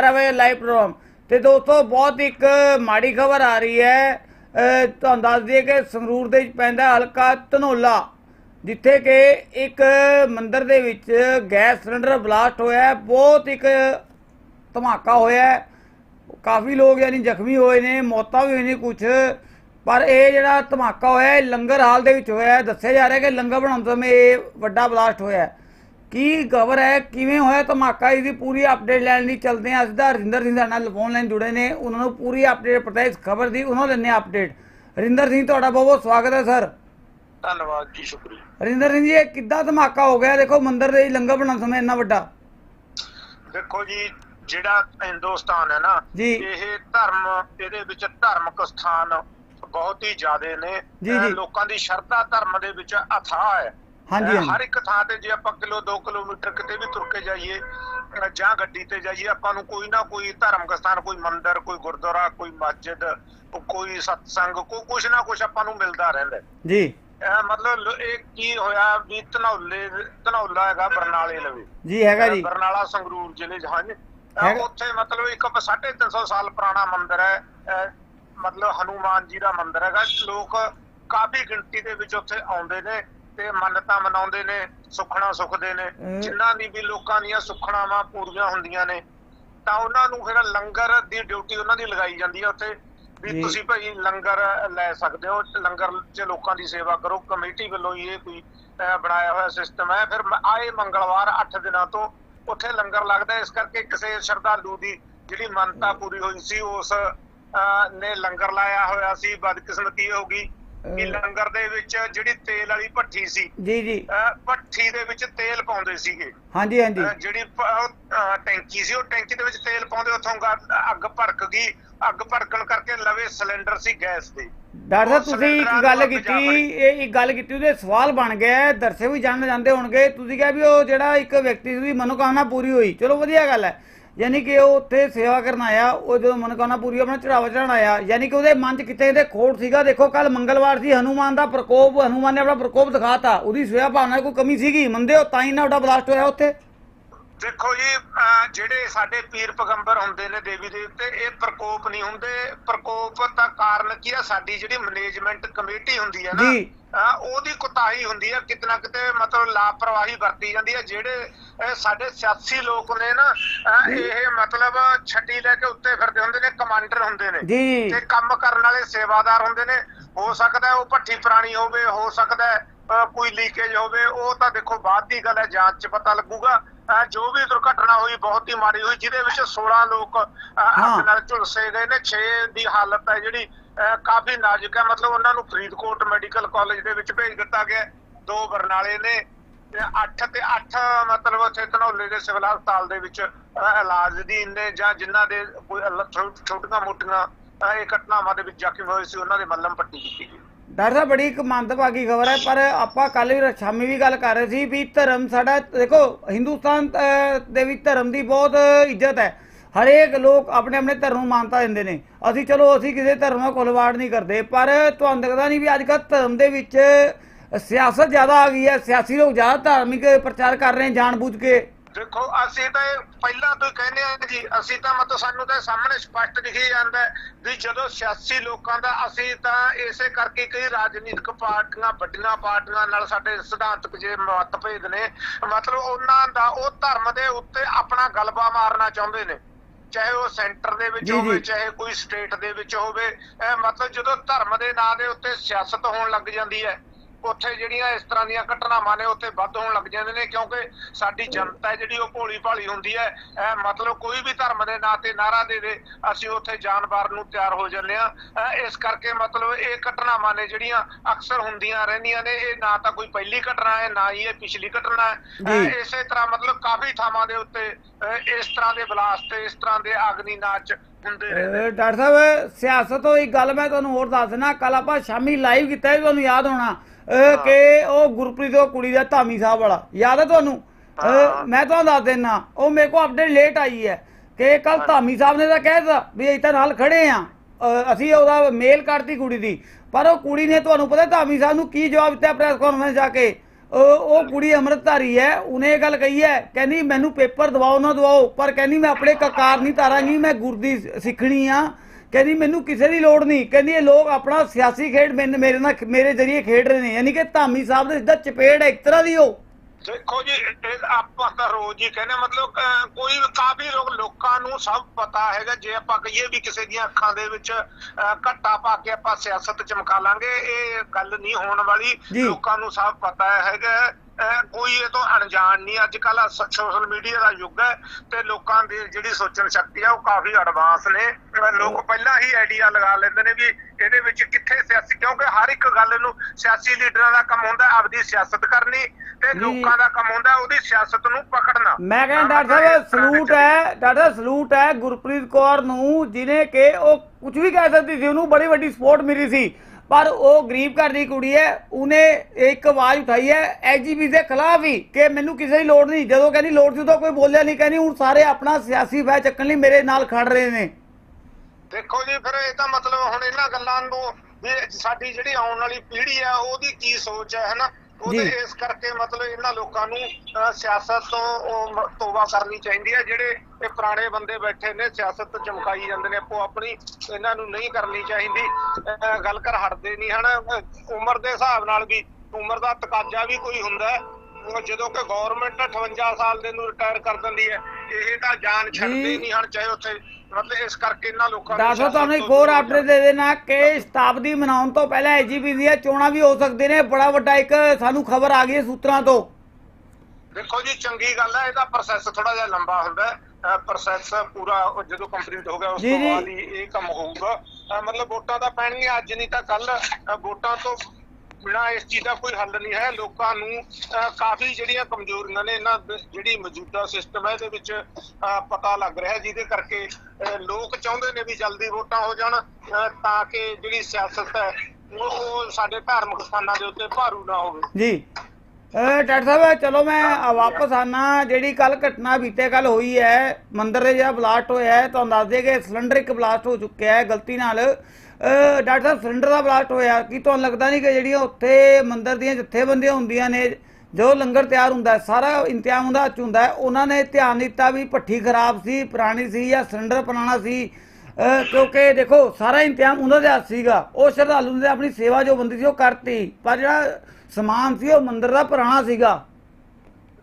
ਰਵੇ live programme ਤੇ ਦੋਸਤੋ, ਬਹੁਤ ਇੱਕ ਮਾੜੀ ਖਬਰ ਆ ਰਹੀ ਹੈ। ਤੁਹਾਨੂੰ ਦੱਸ ਦਈਏ ਕਿ ਸੰਗਰੂਰ ਦੇ ਵਿੱਚ ਪੈਂਦਾ ਹਲਕਾ ਧਨੋਲਾ, ਜਿੱਥੇ ਕਿ ਇੱਕ ਮੰਦਰ ਦੇ ਵਿੱਚ ਗੈਸ ਸਿਲੰਡਰ ਬਲਾਸਟ ਹੋਇਆ ਬਹੁਤ ਇੱਕ ਧਮਾਕਾ ਹੋਇਆ ਕਾਫੀ ਲੋਕ ਯਾਨੀ ਜ਼ਖਮੀ ਹੋਏ ਨੇ, ਮੌਤਾਂ ਵੀ ਹੋਈਆਂ ਨੇ ਕੁਝ ਪਰ ਇਹ ਜਿਹੜਾ ਧਮਾਕਾ ਹੋਇਆ, ਇਹ ਲੰਗਰ ਹਾਲ ਦੇ ਵਿੱਚ ਹੋਇਆ ਦੱਸਿਆ ਜਾ ਰਿਹਾ ਕਿ ਲੰਗਰ ਬਣਾਉਣ ਸਮੇਂ ਇਹ ਵੱਡਾ ਬਲਾਸਟ ਹੋਇਆ ਕੀ ਖਬਰ ਹੈ? ਕਿਵੇਂ ਹੋਇਆ ਧਮਾਕਾ? ਇਹਦੀ ਪੂਰੀ ਅਪਡੇਟ ਲੈਣ ਲਈ ਚੱਲਦੇ ਹਾਂ। ਅਸੀਂ ਤਾਂ ਰਜਿੰਦਰ ਸਿੰਘ ਨਾਲ ਫੋਨ ਲਾਈਨ ਜੁੜੇ ਨੇ। ਉਹਨਾਂ ਨੂੰ ਪੂਰੀ ਅਪਡੇਟ ਪਤਾ ਇਸ ਖਬਰ ਦੀ। ਉਹਨਾਂ ਲੈਣੇ ਅਪਡੇਟ ਰਜਿੰਦਰ ਸਿੰਘ ਤੁਹਾਡਾ ਬਹੁਤ ਬਹੁਤ ਸਵਾਗਤ ਹੈ ਸਰ। ਧੰਨਵਾਦ ਜੀ ਸ਼ੁਕਰੀਆ। ਰਜਿੰਦਰ ਸਿੰਘ ਜੀ ਇਹ ਕਿੱਦਾਂ ਧਮਾਕਾ ਹੋ ਗਿਆ? ਦੇਖੋ ਮੰਦਿਰ ਦੇ ਲੰਗਰ ਬਣਾਉਣ ਸਮੇਂ ਇੰਨਾ ਵੱਡਾ। ਦੇਖੋ ਜੀ ਜਿਹੜਾ ਹਿੰਦੁਸਤਾਨ ਹੈ ਨਾ। ਇਹ ਧਰਮ ਇਹਦੇ ਵਿੱਚ ਧਾਰਮਿਕ ਸਥਾਨ ਬਹੁਤ ਹੀ ਜ਼ਿਆਦੇ ਨੇ। ਲੋਕਾਂ ਦੀ ਸ਼ਰਧਾ ਧਰਮ ਦੇ ਵਿੱਚ ਅਥਾਹ ਹੈ। ਹਾਂਜੀ। ਹਰ ਇੱਕ ਥਾਂ ਤੇ ਜੇ ਆਪਾਂ ਕਿਲੋ 2 ਕਿਲੋਮੀਟਰ ਕਿਤੇ ਵੀ ਤੁਰ ਕੇ ਜਾਈਏ ਜਾਂ ਗੱਡੀ ਤੇ ਜਾਈਏ ਆਪਾਂ ਨੂੰ ਕੋਈ ਨਾ ਕੋਈ ਧਾਰਮਿਕ ਸਥਾਨ ਕੋਈ ਮੰਦਿਰ ਕੋਈ ਗੁਰਦੁਆਰਾ ਕੋਈ ਮਸਜਿਦ ਕੋਈ ਸਤਸੰਗ ਕੋਈ ਕੁਛ ਨਾ ਕੁਛ ਆਪਾਂ ਨੂੰ ਮਿਲਦਾ ਰਹਿੰਦਾ। ਜੀ। ਇਹ ਮਤਲਬ ਇਹ ਕੀ ਹੋਇਆ ਵੀ ਧਨੌਲੇ ਧਨੌਲਾ ਹੈਗਾ ਬਰਨਾਲੇ ਲਵੇ। ਜੀ ਹੈਗਾ ਜੀ। ਬਰਨਾਲਾ ਸੰਗਰੂਰ ਜ਼ਿਲ੍ਹੇ ਹੈਗਾ। ਉੱਥੇ ਮਤਲਬ ਇੱਕ 350 ਸਾਲ ਪੁਰਾਣਾ ਮੰਦਿਰ ਹੈ। ਮਤਲਬ ਹਨੂਮਾਨ ਜੀ ਦਾ ਮੰਦਿਰ ਹੈਗਾ। ਲੋਕ ਕਾਫੀ ਗਿਣਤੀ ਦੇ ਵਿੱਚ ਉੱਥੇ ਆਉਂਦੇ ਨੇ। ਤੇ ਮੰਨਤਾਂ ਮਨਾਉਂਦੇ ਨੇ ਸੁਖਣਾ ਸੁਖਦੇ ਨੇ। ਜਿਨ੍ਹਾਂ ਦੀ ਵੀ ਲੋਕਾਂ ਦੀਆਂ ਸੁਖਣਾਵਾਂ ਪੂਰੀਆਂ ਹੁੰਦੀਆਂ ਨੇ ਤਾਂ ਉਹਨਾਂ ਨੂੰ ਫਿਰ ਲੰਗਰ ਦੀ ਡਿਊਟੀ ਉਹਨਾਂ ਦੀ ਲਗਾਈ ਜਾਂਦੀ ਹੈ ਉੱਥੇ। ਵੀ ਤੁਸੀਂ ਭਾਈ ਲੰਗਰ ਲੈ ਸਕਦੇ ਹੋ ਲੰਗਰ 'ਚ ਲੋਕਾਂ ਦੀ ਸੇਵਾ ਕਰੋ। ਕਮੇਟੀ ਵੱਲੋਂ ਹੀ ਇਹ ਕੋਈ ਬਣਾਇਆ ਹੋਇਆ ਸਿਸਟਮ ਹੈ। ਫਿਰ ਆਏ ਮੰਗਲਵਾਰ 8 ਦਿਨਾਂ ਤੋਂ ਉੱਥੇ ਲੰਗਰ ਲੱਗਦਾ। ਇਸ ਕਰਕੇ ਕਿਸੇ ਸ਼ਰਧਾਲੂ ਦੀ ਜਿਹੜੀ ਮੰਨਤਾ ਪੂਰੀ ਹੋਈ ਸੀ ਉਸ ਨੇ ਲੰਗਰ ਲਾਇਆ ਹੋਇਆ ਸੀ। ਬਦਕਿਸਮਤੀ ਹੋ ਗਈ। ਕਿ ਲੰਗਰ ਦੇ ਵਿੱਚ ਜਿਹੜੀ ਤੇਲ ਵਾਲੀ ਭੱਠੀ ਸੀ ਜੀ ਜੀ। ਭੱਠੀ ਦੇ ਵਿੱਚ ਤੇਲ ਪਾਉਂਦੇ ਸੀਗੇ। ਹਾਂਜੀ ਹਾਂਜੀ। ਜਿਹੜੀ ਟੈਂਕੀ ਸੀ ਉਹ ਟੈਂਕੀ ਦੇ ਵਿੱਚ ਤੇਲ ਪਾਉਂਦੇ ਉੱਥੋਂ ਅੱਗ ਭੜਕ ਗਈ। ਅੱਗ ਭੜਕਣ ਕਰਕੇ ਲਵੇ ਸਿਲੰਡਰ ਸੀ ਗੈਸ ਦੇ। ਡਾਕਟਰ ਸਾਹਿਬ ਤੁਸੀਂ ਇੱਕ ਗੱਲ ਕੀਤੀ। ਇਹ ਇੱਕ ਗੱਲ ਕੀਤੀ ਉਹਦੇ ਸਵਾਲ ਬਣ ਗਿਆ ਦਰਸ਼ਕ ਵੀ ਜਾਣਨਾ ਚਾਹੁੰਦੇ ਹੋਣਗੇ। ਤੁਸੀਂ ਕਿਹਾ ਵੀ ਉਹ ਜਿਹੜਾ ਇੱਕ ਵਿਅਕਤੀ ਦੀ ਮਨੋਕਾਮਨਾ ਪੂਰੀ ਹੋਈ। ਚਲੋ ਵਧੀਆ ਗੱਲ ਹੈ। ਯਾਨੀ ਕਿ ਉਹ ਉੱਥੇ ਸੇਵਾ ਕਰਨ ਆਇਆ, ਉਹ ਜਦੋਂ ਮਨੋਕਾਮਨਾ ਪੂਰੀ ਆਪਣਾ ਚੜਾਵਾ ਚੜਾਉਣ ਆਇਆ, ਯਾਨੀ ਕਿ ਉਹਦੇ ਮਨ 'ਚ ਕਿਤੇ ਕਿਤੇ ਖੋਟ ਸੀਗਾ, ਦੇਖੋ ਕੱਲ ਮੰਗਲਵਾਰ ਸੀ, ਹਨੂਮਾਨ ਦਾ ਪ੍ਰਕੋਪ, ਹਨੂਮਾਨ ਨੇ ਆਪਣਾ ਪ੍ਰਕੋਪ ਦਿਖਾਤਾ, ਉਹਦੀ ਸੇਵਾ ਭਾਵਨਾ ਕੋਈ ਕਮੀ ਸੀਗੀ, ਮੰਨਦੇ ਹੋ ਤਾਂ ਹੀ ਨਾ ਉਹਦਾ ਬਲਾਸਟ ਹੋਇਆ ਉੱਥੇ। ਦੇਖੋ ਜੀ ਜਿਹੜੇ ਸਾਡੇ ਪੀਰ ਪਗੰਬਰ ਹੁੰਦੇ ਨੇ ਦੇਵੀ ਦੇਵਤੇ ਇਹ ਪ੍ਰਕੋਪ ਨਹੀਂ ਹੁੰਦੇ। ਪ੍ਰਕੋਪ ਦਾ ਕਾਰਨ ਕੀ ਆ? ਸਾਡੀ ਜਿਹੜੀ ਮੈਨੇਜਮੈਂਟ ਕਮੇਟੀ ਹੁੰਦੀ ਹੈ ਨਾ ਉਹਦੀ ਕੁਤਾਹੀ ਹੁੰਦੀ ਹੈ ਕਿਤਨਾ ਕਿਤੇ ਮਤਲਬ ਲਾਪਰਵਾਹੀ ਵਰਤੀ ਜਾਂਦੀ ਹੈ ਜਿਹੜੇ ਸਾਡੇ ਸਿਆਸੀ ਲੋਕ ਨੇ ਨਾ ਇਹ ਮਤਲਬ ਛੱਡੀ ਲੈ ਕੇ ਉੱਤੇ ਫਿਰਦੇ ਹੁੰਦੇ ਨੇ ਕਮਾਂਡਰ ਹੁੰਦੇ ਨੇ। ਤੇ ਕੰਮ ਕਰਨ ਵਾਲੇ ਸੇਵਾਦਾਰ ਹੁੰਦੇ ਨੇ। ਹੋ ਸਕਦਾ ਉਹ ਭੱਠੀ ਪੁਰਾਣੀ ਹੋਵੇ ਹੋ ਸਕਦਾ ਕੋਈ ਲੀਕੇਜ ਹੋਵੇ ਉਹ ਤਾਂ ਦੇਖੋ ਬਾਅਦ ਦੀ ਗੱਲ ਹੈ ਜਾਂਚ 'ਚ ਪਤਾ ਲੱਗੂਗਾ ਜੋ ਵੀ ਦੁਰਘਟਨਾ ਹੋਈ ਬਹੁਤ ਹੀ ਮਾੜੀ ਹੋਈ ਜਿਹਦੇ ਵਿੱਚ 16 ਲੋਕ। ਅੱਗ ਨਾਲ ਝੁਲਸੇ ਗਏ ਨੇ 6 ਦੀ ਹਾਲਤ ਹੈ ਜਿਹੜੀ ਕਾਫੀ ਨਾਜ਼ੁਕ ਹੈ ਮਤਲਬ ਉਹਨਾਂ ਨੂੰ ਫਰੀਦਕੋਟ ਮੈਡੀਕਲ ਕਾਲਜ ਦੇ ਵਿੱਚ ਭੇਜ ਦਿੱਤਾ ਗਿਆ। ਦੋ ਬਰਨਾਲੇ ਨੇ ਤੇ 8 ਤੇ 8 ਮਤਲਬ ਉੱਥੇ ਧਨੌਲੇ ਦੇ ਸਿਵਲ ਹਸਪਤਾਲ ਦੇ ਵਿੱਚ ਇਲਾਜ ਦੀ ਨੇ ਜਾਂ ਜਿਨ੍ਹਾਂ ਦੇ ਕੋਈ ਛੋਟੀਆਂ ਮੋਟੀਆਂ ਇਹ ਘਟਨਾਵਾਂ ਦੇ ਵਿੱਚ ਜ਼ਖਮੀ ਹੋਏ ਸੀ ਉਹਨਾਂ ਦੇ ਮੱਲਮ ਪੱਟੀ ਕੀਤੀ ਗਈ ਡਾਕਟਰ ਸਾਹਿਬ ਬੜੀ ਇੱਕ ਮੰਦਭਾਗੀ ਖਬਰ ਹੈ, ਪਰ ਆਪਾਂ ਕੱਲ ਵੀ, ਸ਼ਾਮੀ ਵੀ ਗੱਲ ਕਰ ਰਹੇ ਸੀ ਵੀ ਧਰਮ ਸਾਡਾ, ਦੇਖੋ, ਹਿੰਦੁਸਤਾਨ ਦੇ ਵਿੱਚ ਧਰਮ ਦੀ ਬਹੁਤ ਇੱਜ਼ਤ ਹੈ। ਹਰੇਕ ਲੋਕ ਆਪਣੇ ਆਪਣੇ ਧਰਮ ਨੂੰ ਮਾਨਤਾ ਦਿੰਦੇ ਨੇ। ਅਸੀਂ ਚਲੋ, ਅਸੀਂ ਕਿਸੇ ਧਰਮ ਨਾਲ ਕੋਲਵਾੜ ਨਹੀਂ ਕਰਦੇ, ਪਰ ਤੁਹਾਨੂੰ ਲੱਗਦਾ ਨਹੀਂ ਵੀ ਅੱਜ ਕੱਲ੍ਹ ਧਰਮ ਦੇ ਵਿੱਚ ਸਿਆਸਤ ਜ਼ਿਆਦਾ ਆ ਗਈ ਹੈ। ਸਿਆਸੀ ਲੋਕ ਜ਼ਿਆਦਾ ਧਾਰਮਿਕ ਪ੍ਰਚਾਰ ਕਰ ਰਹੇ ਨੇ ਜਾਣਬੁੱਝ ਕੇ। ਦੇਖੋ ਅਸੀਂ ਤਾਂ ਇਹ ਪਹਿਲਾਂ ਤੋਂ ਹੀ ਕਹਿੰਦੇ ਆ ਜੀ ਅਸੀਂ ਤਾਂ ਮਤਲਬ ਸਾਨੂੰ ਤਾਂ ਸਾਹਮਣੇ ਸਪਸ਼ਟ ਦਿਖੀ ਜਾਂਦਾ ਵੀ ਜਦੋਂ ਸਿਆਸੀ ਲੋਕਾਂ ਦਾ ਅਸੀਂ ਤਾਂ ਇਸੇ ਕਰਕੇ ਕਈ ਰਾਜਨੀਤਿਕ ਪਾਰਟੀਆਂ ਵੱਡੀਆਂ ਪਾਰਟੀਆਂ ਨਾਲ ਸਾਡੇ ਸਿਧਾਂਤਕ ਜੇ ਮਤਭੇਦ ਨੇ ਮਤਲਬ ਉਹਨਾਂ ਦਾ ਉਹ ਧਰਮ ਦੇ ਉੱਤੇ ਆਪਣਾ ਗਲਬਾ ਮਾਰਨਾ ਚਾਹੁੰਦੇ ਨੇ ਚਾਹੇ ਉਹ ਸੈਂਟਰ ਦੇ ਵਿੱਚ। ਹੋਵੇ ਚਾਹੇ ਕੋਈ ਸਟੇਟ ਦੇ ਵਿੱਚ ਹੋਵੇ ਇਹ ਮਤਲਬ ਜਦੋਂ ਧਰਮ ਦੇ ਨਾਂ ਦੇ ਉੱਤੇ ਸਿਆਸਤ ਹੋਣ ਲੱਗ ਜਾਂਦੀ ਹੈ ਉੱਥੇ ਜਿਹੜੀਆਂ ਇਸ ਤਰ੍ਹਾਂ ਦੀਆਂ ਘਟਨਾਵਾਂ ਨੇ ਉੱਥੇ ਵੱਧ ਹੋਣ ਲੱਗ ਜਾਂਦੇ ਨੇ ਕਿਉਂਕਿ ਸਾਡੀ ਜਨਤਾ ਜਿਹੜੀ ਉਹ ਭੋਲੀ ਭਾਲੀ ਹੁੰਦੀ ਹੈ। ਇਹ ਮਤਲਬ ਕੋਈ ਵੀ ਧਰਮ ਦੇ ਨਾਂ ਤੇ ਨਾਰਾ ਦੇ ਦੇ ਅਸੀਂ ਉੱਥੇ ਜਾਨਵਰ ਨੂੰ ਤਿਆਰ ਹੋ ਜਾਂਦੇ ਆ ਇਸ ਕਰਕੇ ਮਤਲਬ ਇਹ ਘਟਨਾਵਾਂ ਨੇ ਜਿਹੜੀਆਂ ਅਕਸਰ ਹੁੰਦੀਆਂ ਰਹਿੰਦੀਆਂ ਨੇ ਇਹ ਨਾ ਤਾਂ ਕੋਈ ਪਹਿਲੀ ਘਟਨਾ ਹੈ ਨਾ ਹੀ ਇਹ ਪਿਛਲੀ ਘਟਨਾ ਹੈ। ਇਸੇ ਤਰ੍ਹਾਂ ਮਤਲਬ ਕਾਫੀ ਥਾਵਾਂ ਦੇ ਉੱਤੇ ਇਸ ਤਰ੍ਹਾਂ ਦੇ ਬਲਾਸਟ ਇਸ ਤਰ੍ਹਾਂ ਦੇ ਅਗਨੀ ਨਾਚ ਹੁੰਦੇ ਰਹਿੰਦੇ ਡਾਕਟਰ ਸਾਹਿਬ ਸਿਆਸਤ ਤੋਂ ਇੱਕ ਗੱਲ ਮੈਂ ਤੁਹਾਨੂੰ ਹੋਰ ਦੱਸ ਦੇਣਾ ਕੱਲ ਆਪਾਂ ਸ਼ਾਮੀ ਲਾਈਵ ਕੀਤਾ ਤੁਹਾਨੂੰ ਯਾਦ ਹੋਣਾ। ਕਿ ਉਹ ਗੁਰਪ੍ਰੀਤ ਉਹ ਕੁੜੀ ਦਾ ਧਾਮੀ ਸਾਹਿਬ ਵਾਲਾ। ਯਾਦ ਹੈ ਤੁਹਾਨੂੰ। ਮੈਂ ਤੁਹਾਨੂੰ ਦੱਸ ਦੇਣਾ ਉਹ ਮੇਰੇ ਕੋਲ ਅਪਡੇਟ ਲੇਟ ਆਈ ਹੈ। ਕਿ ਕੱਲ ਧਾਮੀ ਸਾਹਿਬ ਨੇ ਤਾਂ ਕਹਿਤਾ ਵੀ ਅਸੀਂ ਤਾਂ ਨਾਲ ਖੜੇ ਆ। ਅਸੀਂ ਉਹਦਾ ਮੇਲ ਕੱਢਤੀ ਕੁੜੀ ਦੀ। ਪਰ ਉਹ ਕੁੜੀ ਨੇ ਤੁਹਾਨੂੰ ਪਤਾ ਧਾਮੀ ਸਾਹਿਬ ਨੂੰ ਕੀ ਜਵਾਬ ਦਿੱਤਾ ਪ੍ਰੈਸ ਕਾਨਫਰੰਸ ਜਾ ਕੇ? ਉਹ ਉਹ ਕੁੜੀ ਅੰਮ੍ਰਿਤਧਾਰੀ ਹੈ ਉਹਨੇ ਇਹ ਗੱਲ ਕਹੀ ਹੈ ਕਹਿੰਦੀ ਮੈਨੂੰ ਪੇਪਰ ਦਵਾਓ ਨਾ ਦਵਾਓ ਪਰ ਕਹਿੰਦੀ ਮੈਂ ਆਪਣੇ ਕਕਾਰ ਨਹੀਂ ਤਾਰਾਂਗੀ ਮੈਂ ਗੁਰਦੀ ਸਿੱਖਣੀ ਆ। ਕਹਿੰਦੀ ਮੈਨੂੰ ਕਿਸੇ ਦੀ ਲੋੜ ਨਹੀਂ। ਕਹਿੰਦੀ ਇਹ ਲੋਕ ਆਪਣਾ ਸਿਆਸੀ ਖੇਡ ਮੈਨ- ਮੇਰੇ ਨਾਲ ਮੇਰੇ ਜ਼ਰੀਏ ਖੇਡ ਰਹੇ ਨੇ। ਯਾਨੀ ਕਿ ਧਾਮੀ ਸਾਹਿਬ ਦੇ ਸਿੱਧਾ ਚਪੇੜ ਇੱਕ ਤਰ੍ਹਾਂ ਦੀ ਉਹ। ਦੇਖੋ ਜੀ ਆਪਾਂ ਤਾਂ ਰੋਜ਼ ਹੀ ਕਹਿੰਦੇ ਮਤਲਬ ਕੋਈ ਕਾਫੀ ਲੋਕ ਲੋਕਾਂ ਨੂੰ ਸਭ ਪਤਾ ਹੈਗਾ ਜੇ ਆਪਾਂ ਕਹੀਏ ਵੀ ਕਿਸੇ ਦੀਆਂ ਅੱਖਾਂ ਦੇ ਵਿੱਚ ਘੱਟਾ ਪਾ ਕੇ ਆਪਾਂ ਸਿਆਸਤ ਚਮਕਾ ਲਾਂਗੇ ਇਹ ਗੱਲ ਨਹੀਂ ਹੋਣ ਵਾਲੀ। ਲੋਕਾਂ ਨੂੰ ਸਭ ਪਤਾ ਹੈਗਾ। ਕੋਈ ਇਹ ਤੋਂ ਅਣਜਾਣ ਨਹੀਂ। ਅੱਜ ਕੱਲ ਸੋਸ਼ਲ ਮੀਡੀਆ ਦਾ ਯੁੱਗ ਹੈ ਤੇ ਲੋਕਾਂ ਦੀ ਜਿਹੜੀ ਸੋਚਣ ਸ਼ਕਤੀ ਆ ਉਹ ਕਾਫੀ ਐਡਵਾਂਸ ਨੇ। ਲੋਕ ਪਹਿਲਾਂ ਹੀ ਆਈਡੀਆ ਲਗਾ ਲੈਂਦੇ ਨੇ ਵੀ ਇਹਦੇ ਵਿੱਚ ਕਿੱਥੇ ਸਿਆਸੀ ਕਿਉਂਕਿ ਹਰ ਇੱਕ ਗੱਲ ਨੂੰ ਸਿਆਸੀ ਲੀਡਰਾਂ ਦਾ ਕੰਮ ਹੁੰਦਾ ਆਪਦੀ ਸਿਆਸਤ ਕਰਨੀ ਤੇ। ਲੋਕਾਂ ਦਾ ਕੰਮ ਹੁੰਦਾ ਉਹਦੀ ਸਿਆਸਤ ਨੂੰ ਪਕੜਨਾ। ਮੈਂ ਕਹਿੰਦਾ ਡਾਕਟਰ ਸਾਹਿਬ ਸਲੂਟ ਹੈ ਡਾਕਟਰ ਸਲੂਟ ਹੈ ਗੁਰਪ੍ਰੀਤ ਕੌਰ ਨੂੰ ਜਿਨੇ ਕਿ ਉਹ ਕੁਝ ਵੀ ਕਹਿ ਸਕਦੀ ਸੀ ਉਹਨੂੰ ਬੜੀ ਵੱਡੀ ਸਪੋਰਟ ਮਿਲੀ ਸੀ। ਪਰ ਉਹ ਗਰੀਬ ਘਰ ਦੀ ਕੁੜੀ ਹੈ, ਉਹਨੇ ਇੱਕ ਆਵਾਜ਼ ਉਠਾਈ ਹੈ ਐਜੀਪੀ ਦੇ ਖਿਲਾਫ ਹੀ ਕਿ ਮੈਨੂੰ ਕਿਸੇ ਦੀ ਲੋੜ ਨਹੀਂ। ਜਦੋਂ ਕਹਿੰਦੀ ਲੋੜ ਸੀ, ਉਦੋਂ ਕੋਈ ਬੋਲਿਆ ਨਹੀਂ, ਕਹਿੰਦੀ ਹੁਣ ਸਾਰੇ ਆਪਣਾ ਸਿਆਸੀ ਫੈ ਚੱਕਣ ਲਈ ਮੇਰੇ ਨਾਲ ਖੜ ਰਹੇ ਨੇ। ਦੇਖੋ ਜੀ, ਫਿਰ ਇਹਦਾ ਮਤਲਬ ਹੁਣ ਇਹਨਾਂ ਗੱਲਾਂ ਨੂੰ ਸਾਡੀ ਜਿਹੜੀ ਆਉਣ ਵਾਲੀ ਪੀੜ੍ਹੀ ਆ ਉਹਦੀ ਕੀ ਸੋਚ ਹੈ, ਹਨਾ? ਉਹਦੇ। ਇਸ ਕਰਕੇ ਮਤਲਬ ਇਹਨਾਂ ਲੋਕਾਂ ਨੂੰ ਸਿਆਸਤ ਤੋਂ ਤੋਬਾ ਕਰਨੀ ਚਾਹੀਦੀ ਹੈ। ਜਿਹੜੇ ਇਹ ਪੁਰਾਣੇ ਬੰਦੇ ਬੈਠੇ ਨੇ ਸਿਆਸਤ ਚਮਕਾਈ ਜਾਂਦੇ ਨੇ ਆਪੋ ਆਪਣੀ ਇਹਨਾਂ ਨੂੰ ਨਹੀਂ ਕਰਨੀ ਚਾਹੀਦੀ। ਗੱਲ ਕਰ ਹਟਦੇ ਨਹੀਂ ਹਨ। ਉਮਰ ਦੇ ਹਿਸਾਬ ਨਾਲ ਵੀ ਉਮਰ ਦਾ ਤਕਾਜ਼ਾ ਵੀ ਕੋਈ ਹੁੰਦਾ ਜਦੋਂ ਕਿ ਗਵਰਨਮੈਂਟ 58 ਸਾਲ ਦੇ ਨੂੰ ਰਿਟਾਇਰ ਕਰ ਦਿੰਦੀ ਹੈ ਇਹ ਤਾਂ ਜਾਨ ਛੱਡਦੇ। ਨਹੀਂ ਹਨ ਚਾਹੇ ਉੱਥੇ ਮਤਲਬ ਇਸ ਕਰਕੇ ਇਹਨਾਂ ਲੋਕਾਂ ਨੂੰ ਦੱਸੋ ਤੁਹਾਨੂੰ ਇੱਕ ਹੋਰ ਅਪਡੇਟ ਦੇ ਦੇਣਾ ਕਿ ਸ਼ਤਾਬਦੀ ਮਨਾਉਣ ਤੋਂ ਪਹਿਲਾਂ ਐਜੀਪੀ ਦੀਆਂ ਚੋਣਾਂ ਵੀ ਹੋ ਸਕਦੀਆਂ ਨੇ। ਬੜਾ ਵੱਡਾ ਇੱਕ ਸਾਨੂੰ ਖਬਰ ਆ ਗਈ ਹੈ ਸੂਤਰਾਂ ਤੋਂ। ਦੇਖੋ ਜੀ ਚੰਗੀ ਗੱਲ ਹੈ ਇਹਦਾ ਪ੍ਰੋਸੈਸ ਥੋੜਾ ਜਿਹਾ ਲੰਬਾ ਹੁੰਦਾ ਹੈ। ਪ੍ਰੋਸੈਸ ਪੂਰਾ ਜਦੋਂ ਕੰਪਲੀਟ ਹੋ ਗਿਆ ਉਸ ਤੋਂ। ਬਾਅਦ ਹੀ ਇਹ ਕੰਮ ਹੋਊਗਾ। ਮਤਲਬ ਵੋਟਾਂ ਤਾਂ ਪੈਣਗੀਆਂ ਅੱਜ ਨਹੀਂ ਤਾਂ ਕੱਲ ਵੋਟਾਂ ਤੋਂ ਬਿਨਾਂ ਇਸ ਚੀਜ਼ ਦਾ ਕੋਈ ਹੱਲ ਨਹੀਂ ਹੈ। ਲੋਕਾਂ ਨੂੰ ਕਾਫੀ ਜਿਹੜੀਆਂ ਕਮਜ਼ੋਰੀਆਂ ਨੇ ਇਹਨਾਂ ਜਿਹੜੀ ਮੌਜੂਦਾ ਸਿਸਟਮ ਹੈ, ਇਹਦੇ ਵਿੱਚ ਪਤਾ ਲੱਗ ਰਿਹਾ ਜਿਹਦੇ ਕਰਕੇ ਲੋਕ ਚਾਹੁੰਦੇ ਨੇ ਵੀ ਜਲਦੀ ਵੋਟਾਂ ਹੋ ਜਾਣ ਤਾਂ ਕਿ ਜਿਹੜੀ ਸਿਆਸਤ ਹੈ, ਉਹ ਸਾਡੇ ਧਾਰਮਿਕ ਸਥਾਨਾਂ ਦੇ ਉੱਤੇ ਭਾਰੂ ਨਾ ਹੋਵੇ। ਜੀ। ਡਾਕਟਰ ਸਾਹਿਬ, ਚਲੋ ਮੈਂ ਆ ਵਾਪਸ ਆਨਾ। ਜਿਹੜੀ ਕੱਲ ਘਟਨਾ ਬੀਤੇ ਕੱਲ ਹੋਈ ਹੈ, ਮੰਦਿਰ ਦੇ ਜਿਹੜਾ ਬਲਾਸਟ ਹੋਇਆ ਹੈ, ਤੁਹਾਨੂੰ ਦੱਸ ਦਈਏ ਕਿ ਸਿਲੰਡਰ ਇੱਕ ਬਲਾਸਟ ਹੋ ਚੁੱਕਿਆ ਹੈ, ਗਲਤੀ ਨਾਲ। ਡਾਕਟਰ ਸਾਹਿਬ, ਸਿਲੰਡਰ ਦਾ ਬਲਾਸਟ ਹੋਇਆ। ਕੀ ਤੁਹਾਨੂੰ ਲੱਗਦਾ ਨਹੀਂ ਕਿ ਜਿਹੜੀਆਂ ਉੱਥੇ ਮੰਦਰ ਦੀਆਂ ਜਥੇਬੰਦੀਆਂ ਹੁੰਦੀਆਂ ਨੇ, ਜੋ ਲੰਗਰ ਤਿਆਰ ਹੁੰਦਾ ਸਾਰਾ ਇੰਤਜ਼ਾਮ ਹੁੰਦਾ ਚ ਹੁੰਦਾ ਉਹਨਾਂ ਨੇ ਧਿਆਨ ਦਿੱਤਾ ਵੀ ਭੱਠੀ ਖਰਾਬ ਸੀ, ਪੁਰਾਣੀ ਸੀ ਜਾਂ ਸਿਲੰਡਰ ਪੁਰਾਣਾ ਸੀ? ਕਿਉਂਕਿ ਦੇਖੋ, ਸਾਰਾ ਇੰਤਜ਼ਾਮ ਉਹਨਾਂ ਦੇ ਹੱਥ ਸੀਗਾ। ਉਹ ਸ਼ਰਧਾਲੂ ਨੇ ਆਪਣੀ ਸੇਵਾ ਜੋ ਬੰਦੀ ਸੀ ਉਹ ਕਰਤੀ, ਪਰ ਜਿਹੜਾ ਸਮਾਨ ਸੀ ਉਹ ਮੰਦਰ ਦਾ ਪੁਰਾਣਾ ਸੀਗਾ।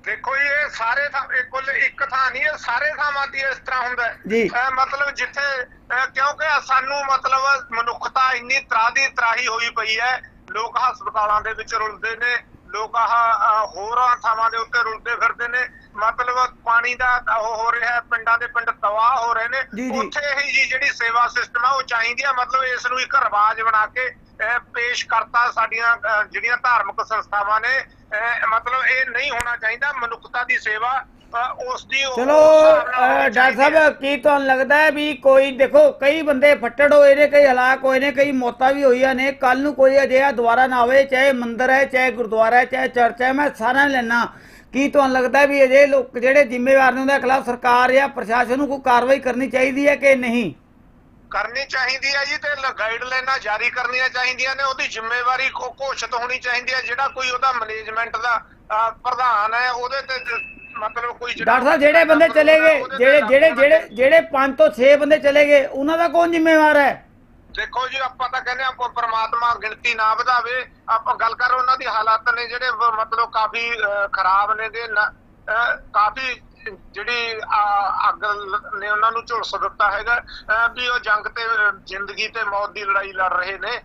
ਦੇਖੋ ਇਹ ਸਾਰੇ ਥਾਂ ਇਹ ਕੁੱਲ ਇੱਕ ਥਾਂ ਨਹੀਂ ਇਹ ਸਾਰੇ ਥਾਵਾਂ ਤੇ ਇਸ ਤਰ੍ਹਾਂ ਹੁੰਦਾ ਹੈ। ਜੀ। ਮਤਲਬ ਜਿੱਥੇ ਕਿਉਂਕਿ ਸਾਨੂੰ ਮਤਲਬ ਮਨੁੱਖਤਾ ਇੰਨੀ ਤਰਾ ਦੀ ਤਰਾਹੀ ਹੋਈ ਪਈ ਹੈ ਲੋਕ ਹਸਪਤਾਲਾਂ ਦੇ ਵਿੱਚ ਰੁਲਦੇ ਨੇ ਲੋਕ ਆਹ ਹੋਰਾਂ ਥਾਵਾਂ ਦੇ ਉੱਤੇ ਰੁਲਦੇ ਫਿਰਦੇ ਨੇ ਮਤਲਬ ਪਾਣੀ ਦਾ ਉਹ ਹੋ ਰਿਹਾ ਪਿੰਡਾਂ ਦੇ ਪਿੰਡ ਤਬਾਹ ਹੋ ਰਹੇ ਨੇ। ਉੱਥੇ ਹੀ ਜਿਹੜੀ ਸੇਵਾ ਸਿਸਟਮ ਹੈ ਉਹ ਚਾਹੀਦੀ ਹੈ ਮਤਲਬ ਇਸ ਨੂੰ ਇੱਕ ਰਿਵਾਜ ਬਣਾ ਕੇ ਪੇਸ਼ ਕਰਤਾ ਸਾਡੀਆਂ ਜਿਹੜੀਆਂ ਧਾਰਮਿਕ ਸੰਸਥਾਵਾਂ ਨੇ ਮਤਲਬ ਇਹ ਨਹੀਂ ਹੋਣਾ ਚਾਹੀਦਾ ਮਨੁੱਖਤਾ ਦੀ ਸੇਵਾ ਉਸ ਦੀ ਚਲੋ ਡਾਕਟਰ। ਸਾਹਿਬ ਕੀ ਤੁਹਾਨੂੰ ਲੱਗਦਾ ਹੈ ਵੀ ਕੋਈ ਦੇਖੋ ਕਈ ਬੰਦੇ ਫੱਟੜ ਹੋਏ ਨੇ ਕਈ ਹਲਾਕ ਹੋਏ ਨੇ ਕਈ ਮੌਤਾਂ ਵੀ ਹੋਈਆਂ ਨੇ ਕੱਲ ਨੂੰ ਕੋਈ ਅਜਿਹਾ ਦੁਆਰਾ ਨਾ ਹੋਵੇ ਚਾਹੇ ਮੰਦਿਰ ਹੈ ਚਾਹੇ ਗੁਰਦੁਆਰਾ ਹੈ ਚਾਹੇ ਚਰਚ ਹੈ ਮੈਂ ਸਾਰਿਆਂ ਨੂੰ ਲੈਣਾ ਕੀ ਤੁਹਾਨੂੰ ਲੱਗਦਾ ਵੀ ਅਜੇ ਲੋਕ ਜਿਹੜੇ ਜ਼ਿੰਮੇਵਾਰ ਨੇ ਉਹਦੇ ਖਿਲਾਫ ਸਰਕਾਰ ਜਾਂ ਪ੍ਰਸ਼ਾਸਨ ਨੂੰ ਕੋਈ ਕਾਰਵਾਈ ਕਰਨੀ ਚਾਹੀਦੀ ਹੈ ਕਿ ਨਹੀਂ ਕਰਨੀ ਚਾਹੀਦੀ ਹੈ ਜੀ ਤੇ ਗਾਈਡਲਾਈਨਾਂ ਜਾਰੀ ਕਰਨੀਆਂ ਚਾਹੀਦੀਆਂ ਨੇ ਉਹਦੀ ਜ਼ਿੰਮੇਵਾਰੀ ਕੋ ਘੋਸ਼ਿਤ ਹੋਣੀ ਚਾਹੀਦੀ ਹੈ ਜਿਹੜਾ ਕੋਈ ਉਹਦਾ ਮੈਨੇਜਮੈਂਟ ਦਾ ਪ੍ਰਧਾਨ ਹੈ ਉਹਦੇ ਤੇ ਮਤਲਬ ਕੋਈ ਡਾਕਟਰ ਸਾਹਿਬ ਜਿਹੜੇ ਬੰਦੇ ਚਲੇ ਗਏ ਜਿਹੜੇ ਜਿਹੜੇ ਜਿਹੜੇ। ਜਿਹੜੇ 5 ਤੋਂ 6 ਬੰਦੇ ਚਲੇ ਗਏ ਉਹਨਾਂ ਦਾ ਕੌਣ ਜ਼ਿੰਮੇਵਾਰ ਹੈ ਦੇਖੋ ਜੀ ਆਪਾਂ ਤਾਂ ਕਹਿੰਦੇ ਆਪਾਂ ਪ੍ਰਮਾਤਮਾ ਗਿਣਤੀ ਨਾ ਵਧਾਵੇ ਆਪਾਂ ਗੱਲ ਕਰ ਉਹਨਾਂ ਦੀ ਹਾਲਾਤ ਨੇ ਜਿਹੜੇ ਮਤਲਬ ਕਾਫੀ ਖਰਾਬ ਨੇ ਅਹ, ਕਾਫੀ ਜਿਹੜੀ ਆ, ਅੱਗ ਨੇ ਉਹਨਾਂ ਨੂੰ ਝੁਲਸ ਦਿੱਤਾ ਹੈਗਾ ਵੀ ਉਹ ਜੰਗ ਤੇ ਜ਼ਿੰਦਗੀ ਤੇ ਮੌਤ ਦੀ ਲੜਾਈ ਲੜ ਰਹੇ ਨੇ।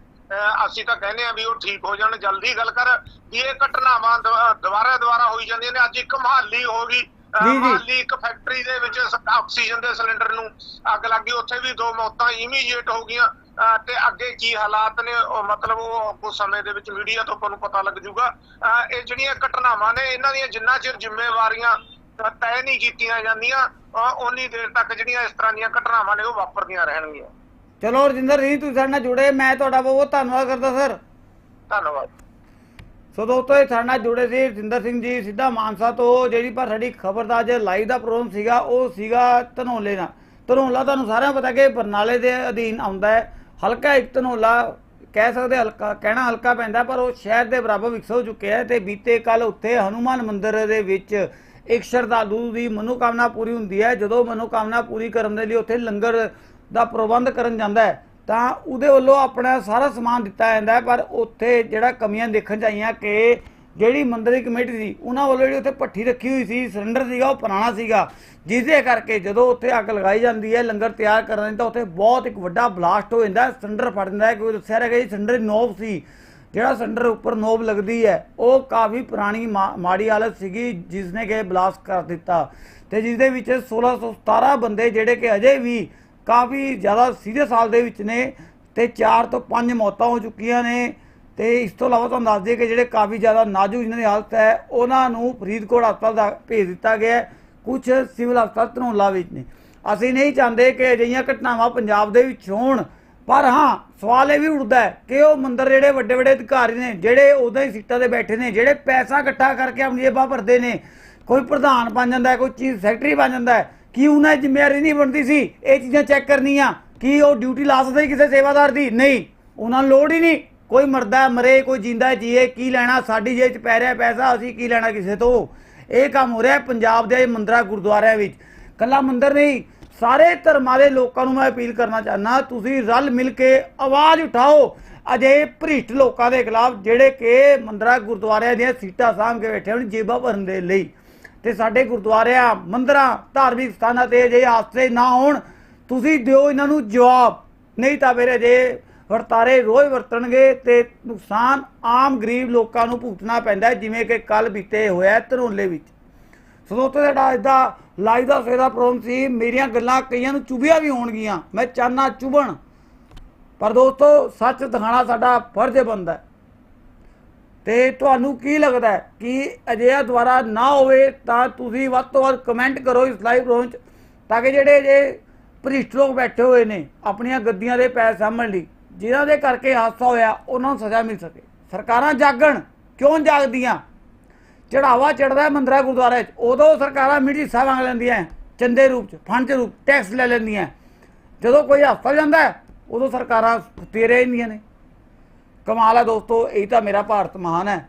ਅਸੀਂ ਤਾਂ ਕਹਿੰਦੇ ਆ ਵੀ ਉਹ ਠੀਕ ਹੋ ਜਾਣ। ਜਲਦੀ ਗੱਲ ਕਰ ਵੀ ਇਹ ਘਟਨਾਵਾਂ ਦੁਬਾ- ਦੁਬਾਰਾ ਦੁਬਾਰਾ ਹੋਈ ਜਾਂਦੀਆਂ ਨੇ। ਅੱਜ ਇੱਕ ਮਹਾਲੀ ਹੋ ਗਈ। ਮਹਾਲੀ ਇੱਕ ਫੈਕਟਰੀ ਦੇ ਵਿੱਚ ਆਕਸੀਜਨ ਦੇ ਸਿਲੰਡਰ ਨੂੰ ਅੱਗ ਲੱਗੀ ਉੱਥੇ ਵੀ ਦੋ ਮੌਤਾਂ ਇਮੀਡੀਏਟ ਹੋ ਗਈਆਂ। ਤੇ ਅੱਗੇ ਕੀ ਹਾਲਾਤ ਨੇ ਉਹ ਮਤਲਬ ਉਹ ਕੁਝ ਸਮੇਂ ਦੇ ਵਿੱਚ ਮੀਡੀਆ ਤੋਂ ਆਪਾਂ ਨੂੰ ਪਤਾ ਲੱਗ ਜਾਊਗਾ। ਅਹ ਇਹ ਜਿਹੜੀਆਂ ਘਟਨਾਵਾਂ ਨੇ ਇਹਨਾਂ ਦੀਆਂ ਜਿੰਨਾ ਚਿਰ ਜ਼ਿੰਮੇਵਾਰੀਆਂ ਤੈਅ ਨਹੀਂ ਕੀਤੀਆਂ ਜਾਂਦੀਆਂ। ਓਨੀ ਦੇਰ ਤੱਕ ਜਿਹੜੀਆਂ ਇਸ ਤਰ੍ਹਾਂ ਦੀਆਂ ਘਟਨਾਵਾਂ ਨੇ ਉਹ ਵਾਪਰਦੀਆਂ ਰਹਿਣਗੀਆਂ। ਚਲੋ ਰਜਿੰਦਰ ਜੀ ਤੁਸੀਂ ਸਾਡੇ ਨਾਲ ਜੁੜੇ ਮੈਂ ਤੁਹਾਡਾ ਬਹੁਤ ਧੰਨਵਾਦ ਕਰਦਾ ਸਰ। ਧੰਨਵਾਦ। ਸੋ ਦੋਸਤੋ ਇਹ ਸਾਡੇ ਨਾਲ ਜੁੜੇ ਸੀ ਰਜਿੰਦਰ ਸਿੰਘ ਜੀ ਸਿੱਧਾ ਮਾਨਸਾ ਤੋਂ ਜਿਹੜੀ ਪਰ ਸਾਡੀ ਖਬਰ ਦਾ ਅੱਜ ਲਾਈਵ ਦਾ ਪ੍ਰੋਗਰਾਮ ਸੀਗਾ ਉਹ ਸੀਗਾ ਧਨੌਲੇ ਨਾਲ ਧਨੌਲਾ ਤੁਹਾਨੂੰ ਸਾਰਿਆਂ ਨੂੰ ਪਤਾ ਕਿ ਬਰਨਾਲੇ ਦੇ ਅਧੀਨ ਆਉਂਦਾ ਹੈ। ਹਲਕਾ ਇੱਕ ਧਨੌਲਾ ਕਹਿ ਸਕਦੇ ਹਲਕਾ ਕਹਿਣਾ ਹਲਕਾ ਪੈਂਦਾ ਪਰ ਉਹ ਸ਼ਹਿਰ ਦੇ ਬਰਾਬਰ ਵਿਕਸਿਤ ਹੋ ਚੁੱਕਿਆ ਹੈ ਤੇ ਬੀਤੇ ਕੱਲ ਉੱਥੇ ਹਨੂਮਾਨ ਮੰਦਿਰ ਦੇ ਵਿੱਚ ਇੱਕ ਸ਼ਰਧਾਲੂ ਦੀ ਮਨੋਕਾਮਨਾ ਪੂਰੀ ਹੁੰਦੀ ਹੈ। ਜਦੋਂ ਮਨੋਕਾਮਨਾ ਪੂਰੀ ਕਰਨ ਦੇ ਲਈ ਉੱਥੇ ਲੰਗਰ ਦਾ ਪ੍ਰਬੰਧ ਕਰਨ ਜਾਂਦਾ ਹੈ, ਤਾਂ ਉਹਦੇ ਵੱਲੋਂ ਆਪਣਾ ਸਾਰਾ ਸਮਾਨ ਦਿੱਤਾ ਜਾਂਦਾ ਹੈ। ਪਰ ਉੱਥੇ ਜਿਹੜਾ ਕਮੀਆਂ ਦੇਖਣ ਚ ਆਈਆਂ ਕਿ ਜਿਹੜੀ ਮੰਦਿਰ ਦੀ ਕਮੇਟੀ ਸੀ, ਉਹਨਾਂ ਵੱਲੋਂ ਜਿਹੜੀ ਉੱਥੇ ਭੱਠੀ ਰੱਖੀ ਹੋਈ ਸੀ, ਸਿਲੰਡਰ ਸੀਗਾ, ਉਹ ਪੁਰਾਣਾ ਸੀਗਾ। ਜਿਸਦੇ ਕਰਕੇ ਜਦੋਂ ਉੱਥੇ ਅੱਗ ਲਗਾਈ ਜਾਂਦੀ ਹੈ, ਲੰਗਰ ਤਿਆਰ ਕਰਨ ਦੀ ਤਾਂ ਉੱਥੇ ਬਹੁਤ ਇੱਕ ਵੱਡਾ ਬਲਾਸਟ ਹੋ ਜਾਂਦਾ ਸਿਲੰਡਰ ਫਟ ਜਾਂਦਾ ਹੈ। ਕਿਉਂਕਿ ਦੱਸਿਆ ਰਿਹਾ ਕਿ ਸਿਲੰਡਰ ਨੋਬ ਸੀ। ਜਿਹੜਾ ਸਿਲੰਡਰ ਉੱਪਰ ਨੋਬ ਲੱਗਦੀ ਹੈ, ਉਹ ਕਾਫੀ ਪੁਰਾਣੀ ਮਾ- ਮਾੜੀ ਹਾਲਤ ਸੀਗੀ ਜਿਸ ਨੇ ਕਿ ਬਲਾਸਟ ਕਰ ਦਿੱਤਾ। ਤੇ ਜਿਸ ਦੇ ਵਿੱਚ 1617 ਬੰਦੇ ਜਿਹੜੇ ਕਿ ਅਜੇ ਵੀ ਕਾਫੀ ਜ਼ਿਆਦਾ ਸੀਰੀਅਸ ਹਾਲ ਦੇ ਵਿੱਚ ਨੇ, ਤੇ 4 ਤੋਂ 5 ਮੌਤਾਂ ਹੋ ਚੁੱਕੀਆਂ ਨੇ। ਤੇ ਇਸ ਤੋਂ ਇਲਾਵਾ ਤੁਹਾਨੂੰ ਦੱਸ ਦਈਏ ਕਿ ਜਿਹੜੇ ਕਾਫੀ ਜ਼ਿਆਦਾ ਨਾਜ਼ੁਕ ਜਿਨ੍ਹਾਂ ਦੀ ਹਾਲਤ ਹੈ, ਉਹਨਾਂ ਨੂੰ ਫਰੀਦਕੋਟ ਹਸਪਤਾਲ ਦਾ ਭੇਜ ਦਿੱਤਾ ਗਿਆ ਹੈ। ਕੁਝ ਸਿਵਲ ਹਸਪਤਾਲ ਧਨੌਲਾ ਵਿੱਚ ਨੇ। ਅਸੀਂ ਨਹੀਂ ਚਾਹੁੰਦੇ ਕਿ ਅਜਿਹੀਆਂ ਘਟਨਾਵਾਂ ਪੰਜਾਬ ਦੇ ਵਿੱਚ ਹੋਣ। ਪਰ ਹਾਂ, ਸਵਾਲ ਇਹ ਵੀ ਉੱਠਦਾ ਕਿ ਉਹ ਮੰਦਰ ਜਿਹੜੇ ਵੱਡੇ ਵੱਡੇ ਅਧਿਕਾਰੀ ਨੇ, ਜਿਹੜੇ ਉਦਾਂ ਹੀ ਸੀਟਾਂ ਤੇ ਬੈਠੇ ਨੇ, ਜਿਹੜੇ ਪੈਸਾ ਇਕੱਠਾ ਕਰਕੇ ਆਪਣੀ ਜੇਬਾਂ ਭਰਦੇ ਨੇ, ਕੋਈ ਪ੍ਰਧਾਨ ਬਣ ਜਾਂਦਾ ਕੋਈ ਚੀਫ ਸੈਕਟਰੀ ਬਣ ਜਾਂਦਾ ਕੀ ਉਹਨਾਂ ਦੀ ਜ਼ਿੰਮੇਵਾਰੀ ਨਹੀਂ ਬਣਦੀ ਸੀ ਇਹ ਚੀਜ਼ਾਂ ਚੈੱਕ ਕਰਨੀਆਂ, ਕੀ ਉਹ ਡਿਊਟੀ ਲਾ ਸਕਦੇ ਕਿਸੇ ਸੇਵਾਦਾਰ ਦੀ? ਨਹੀਂ, ਉਹਨਾਂ ਨੂੰ ਲੋੜ ਹੀ ਨਹੀਂ। ਕੋਈ ਮਰਦਾ ਮਰੇ, ਕੋਈ ਜਿੰਦਾ ਜੀਏ, ਕੀ ਲੈਣਾ, ਸਾਡੀ ਜੇਬ 'ਚ ਪੈ ਰਿਹਾ ਪੈਸਾ, ਅਸੀਂ ਕੀ ਲੈਣਾ ਕਿਸੇ ਤੋਂ? ਇਹ ਕੰਮ ਹੋ ਰਿਹਾ ਪੰਜਾਬ ਦੇ ਮੰਦਰਾਂ, ਗੁਰਦੁਆਰਿਆਂ ਵਿੱਚ। ਕੱਲਾ ਮੰਦਰ ਨਹੀਂ ਸਾਰੇ ਧਰਮਾਂ ਦੇ ਲੋਕਾਂ ਨੂੰ ਮੈਂ ਅਪੀਲ ਕਰਨਾ ਚਾਹੁੰਦਾ, ਤੁਸੀਂ ਰਲ ਮਿਲ ਕੇ ਆਵਾਜ਼ ਉਠਾਓ। ਅਜੇ ਭ੍ਰਿਸ਼ਟ ਲੋਕਾਂ ਦੇ ਖਿਲਾਫ ਜਿਹੜੇ ਕਿ ਮੰਦਰਾਂ, ਗੁਰਦੁਆਰਿਆਂ ਦੀਆਂ ਸੀਟਾਂ ਸਾਂਭ ਕੇ ਬੈਠੇ ਹਨ ਜੇਬਾਂ ਭਰਨ ਦੇ ਲਈ। ਤੇ ਸਾਡੇ ਗੁਰਦੁਆਰਿਆਂ, ਮੰਦਰਾਂ, ਧਾਰਮਿਕ ਸਥਾਨਾਂ ਤੇ ਅਜੇ ਹਾਦਸੇ ਨਾ ਹੋਣ, ਤੁਸੀਂ ਦਿਓ ਇਹਨਾਂ ਨੂੰ ਜਵਾਬ। ਨਹੀਂ ਤਾਂ ਫਿਰ ਅਜੇ ਵਰਤਾਰੇ ਰੋਜ਼ ਵਰਤਣਗੇ ਤੇ ਨੁਕਸਾਨ ਆਮ ਗਰੀਬ ਲੋਕਾਂ ਨੂੰ ਭੁਗਤਣਾ ਪੈਂਦਾ ਜਿਵੇਂ ਕਿ ਕੱਲ ਬੀਤੇ ਹੋਇਆ ਧਰੋਲੇ ਵਿੱਚ। ਸੋ ਦੋਸਤੋ ਸਾਡਾ ਅੱਜ ਦਾ ਲਾਈਵ ਦਾ ਸਵੇਰਾ ਪ੍ਰੋਗਰਾਮ ਸੀ, ਮੇਰੀਆਂ ਗੱਲਾਂ ਕਈਆਂ ਨੂੰ ਚੁਭੀਆਂ ਵੀ ਹੋਣਗੀਆਂ। ਮੈਂ ਚਾਹਨਾ ਚੁਭਣ ਪਰ ਦੋਸਤੋ, ਸੱਚ ਦਿਖਾਣਾ ਸਾਡਾ ਫਰਜ਼ ਬਣਦਾ ਹੈ। ਤੇ ਤੁਹਾਨੂੰ ਕੀ ਲੱਗਦਾ ਹੈ ਕਿ ਅਜਿਹਾ ਦੁਆਰਾ ਨਾ ਹੋਵੇ ਤਾਂ ਤੁਸੀਂ ਵੱਧ ਤੋਂ ਵੱਧ ਕਮੈਂਟ ਕਰੋ ਇਸ ਲਾਈਵ ਪ੍ਰੋਗਰਾਮ 'ਚ, ਤਾਂ ਕਿ ਜਿਹੜੇ ਜੇ ਭ੍ਰਿਸ਼ਟ ਲੋਕ ਬੈਠੇ ਹੋਏ ਨੇ ਆਪਣੀਆਂ ਗੱਦੀਆਂ ਦੇ ਪੈਰ ਸਾਂਭਣ ਲਈ, ਜਿਨ੍ਹਾਂ ਦੇ ਕਰਕੇ ਹਾਦਸਾ ਹੋਇਆ, ਉਹਨਾਂ ਨੂੰ ਸਜ਼ਾ ਮਿਲ ਸਕੇ। ਸਰਕਾਰਾਂ ਜਾਗਣ। ਕਿਉਂ ਜਾਗਦੀਆਂ? ਚੜਾਵਾ ਚੜਦਾ ਮੰਦਰਾ ਗੁਰਦੁਆਰੇ 'ਚ ਉਦੋਂ ਸਰਕਾਰਾਂ ਮਿੱਟੀ ਹਿੱਸਾ ਮੰਗ ਲੈਂਦੀਆਂ ਚੰਦੇ ਰੂਪ 'ਚ, ਫੰਡ 'ਚ ਰੂਪ ਟੈਕਸ ਲੈ ਲੈਂਦੀਆਂ ਜਦੋਂ ਕੋਈ ਹਸਪਤਾਲ ਜਾਂਦਾ ਉਦੋਂ ਸਰਕਾਰਾਂ ਤੇਰੇ ਹੁੰਦੀਆਂ ਨੇ। ਕਮਾਲ ਹੈ ਦੋਸਤੋ, ਇਹ ਤਾਂ ਮੇਰਾ ਭਾਰਤ ਮਹਾਨ ਹੈ।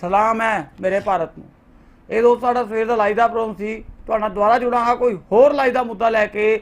ਸਲਾਮ ਹੈ ਮੇਰੇ ਭਾਰਤ ਨੂੰ। ਇਹ ਦੋਸਤੋ ਸਾਡਾ ਸਵੇਰ ਦਾ ਲਾਈਵ ਦਾ ਪ੍ਰੋਗਰਾਮ ਸੀ, ਤੁਹਾਡਾ ਦੁਆਰਾ ਜੁੜਾਂਗਾ, ਕੋਈ ਹੋਰ ਲਾਈਵ ਦਾ ਮੁੱਦਾ ਲੈ ਕੇ